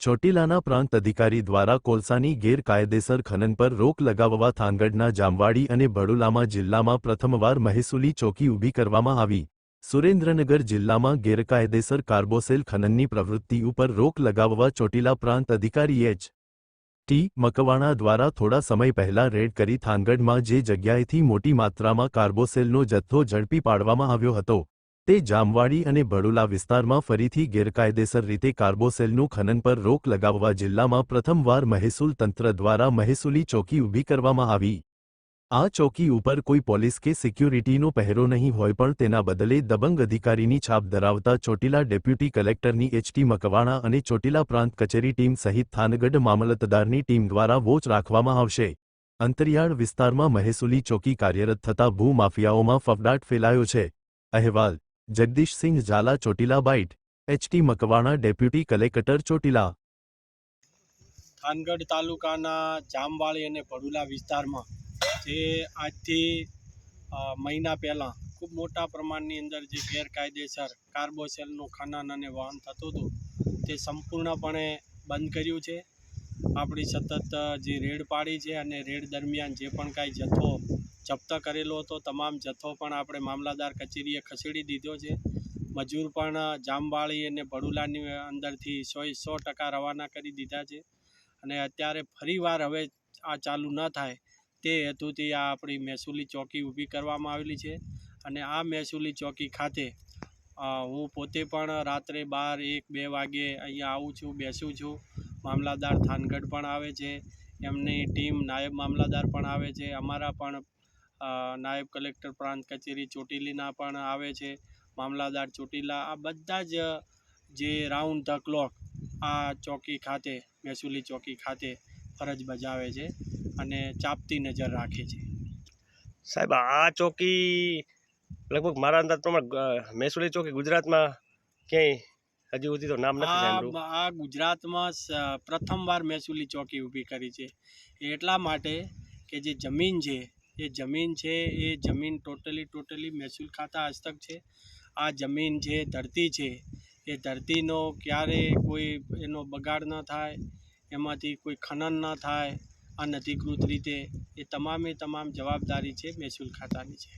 ચોટીલાના પ્રાંત અધિકારી દ્વારા કોલસાની ગેરકાયદેસર ખનન પર રોક લગાવવા થાનગઢના જામવાડી અને બડુલામાં જિલ્લામાં પ્રથમવાર મહેસૂલી ચોકી ઊભી કરવામાં આવી. સુરેન્દ્રનગર જિલ્લામાં ગેરકાયદેસર કાર્બોસેલ ખનનની પ્રવૃત્તિ ઉપર રોક લગાવવા ચોટીલા પ્રાંત અધિકારી એચ. ટી. મકવાણા દ્વારા થોડા સમય પહેલા રેડ કરી થાનગઢમાં જે જગ્યાએથી મોટી માત્રામાં કાર્બોસેલનો જથ્થો ઝડપી પાડવામાં આવ્યો હતો. તે જામવાડી અને બડુલા વિસ્તારમાં ફરીથી ગેરકાયદેસર રીતે કાર્બોસેલનું ખનન પર રોક લગાવવા જિલ્લામાં પ્રથમવાર મહેસૂલ તંત્ર દ્વારા મહેસૂલી ચોકી ઊભી કરવામાં આવી. આ ચોકી ઉપર કોઈ પોલીસ કે સિક્યુરિટીનો પહેરો નહીં હોય પણ તેના બદલે દબંગ અધિકારીની છાપ ધરાવતા ચોટીલા ડેપ્યુટી કલેક્ટરની એચટી મકવાણા અને ચોટીલા પ્રાંત કચેરી ટીમ સહિત થાનગઢ મામલતદારની ટીમ દ્વારા વોચ રાખવામાં આવશે. અંતરિયાળ વિસ્તારમાં મહેસૂલી ચોકી કાર્યરત થતા ભૂમાફિયાઓમાં ફફડાટ ફેલાયો છે. અહેવાલ Jagdishsinh Zala Chotila bite H T Makwana deputy collector Chotila. Thangadh તાલુકાના જામવાળી અને પડુલા વિસ્તારમાં જે આજથી મહિના પહેલાં ખૂબ મોટા પ્રમાણની અંદર જે ગેરકાયદેસર કાર્બોસેલનું ખનન અને વહન થતું હતું, તે સંપૂર્ણપણે બંધ કર્યું છે. આપણી સતત જે રેડ પાડી છે અને રેડ દરમિયાન જે પણ કાંઈ જથ્થો જપ્ત કરેલો હતો, તમામ જથ્થો પણ આપણે મામલાદાર કચેરીએ ખસેડી દીધો છે. મજૂર પણ જામવાળી અને ભડુલાની અંદરથી સો સો ટકા રવાના કરી દીધા છે. અને અત્યારે ફરીવાર હવે આ ચાલુ ન થાય તે હેતુથી આ આપણી મહેસૂલી ચોકી ઊભી કરવામાં આવેલી છે. અને આ મહેસૂલી ચોકી ખાતે હું પોતે પણ રાત્રે બાર એક બે વાગે અહીંયા આવું છું, બેસું છું. મામલાદાર થાનગઢ પણ આવે છે, એમની ટીમ નાયબ મામલાદાર પણ આવે છે, અમારા પણ નાયબ કલેક્ટર પ્રાંત કચેરી ચોટીલીના પણ આવે છે, મામલાદાર ચોટીલા, આ બધા જ, જે રાઉન્ડ ધ ક્લોક, આ ચોકી ખાતે, મહેસૂલી ચોકી ખાતે ફરજ બજાવે છે અને ચાપતી નજર રાખે છે. સાહેબ, આ ચોકી લગભગ મારા અંદાજ પ્રમાણે મહેસૂલી ચોકી ગુજરાતમાં ક્યાંય હજી સુધી તો નામ નથી આ સાંભળ્યું. આ ગુજરાતમાં સ- પ્રથમવાર મહેસૂલી ચોકી ઊભી કરી છે. એટલા માટે કે જે જમીન છે એ જમીન છે એ જમીન ટોટલી ટોટલી મહેસૂલ ખાતા હસ્તક છે. આ જમીન છે ધરતી છે એ ધરતીનો ક્યારે કોઈ એનો બગાડ ન થાય એમાંથી કોઈ ખનન ન થાય અનધિકૃત રીતે એ તમામે તમામ જવાબદારી છે મહેસૂલ ખાતાની છે.